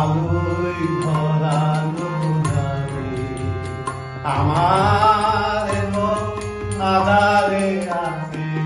আলোয় ধরানো জানি আমার আদারে আছে।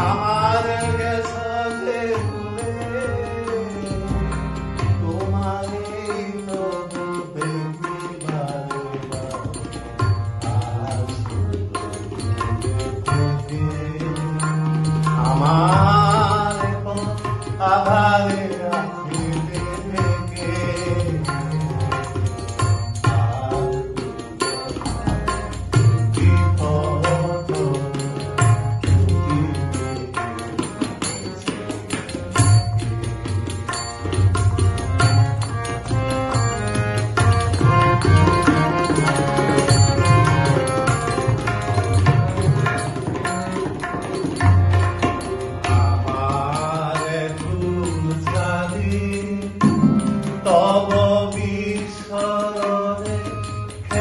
Ah.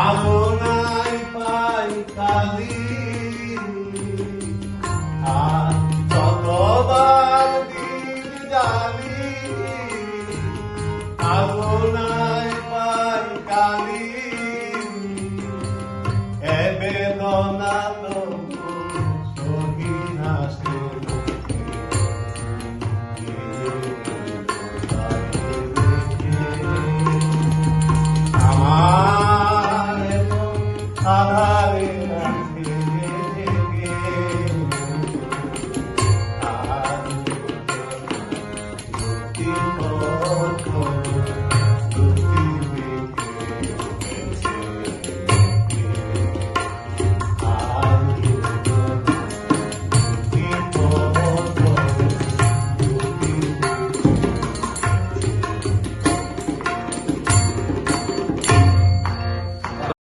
আলো নাই পাই কালি Father.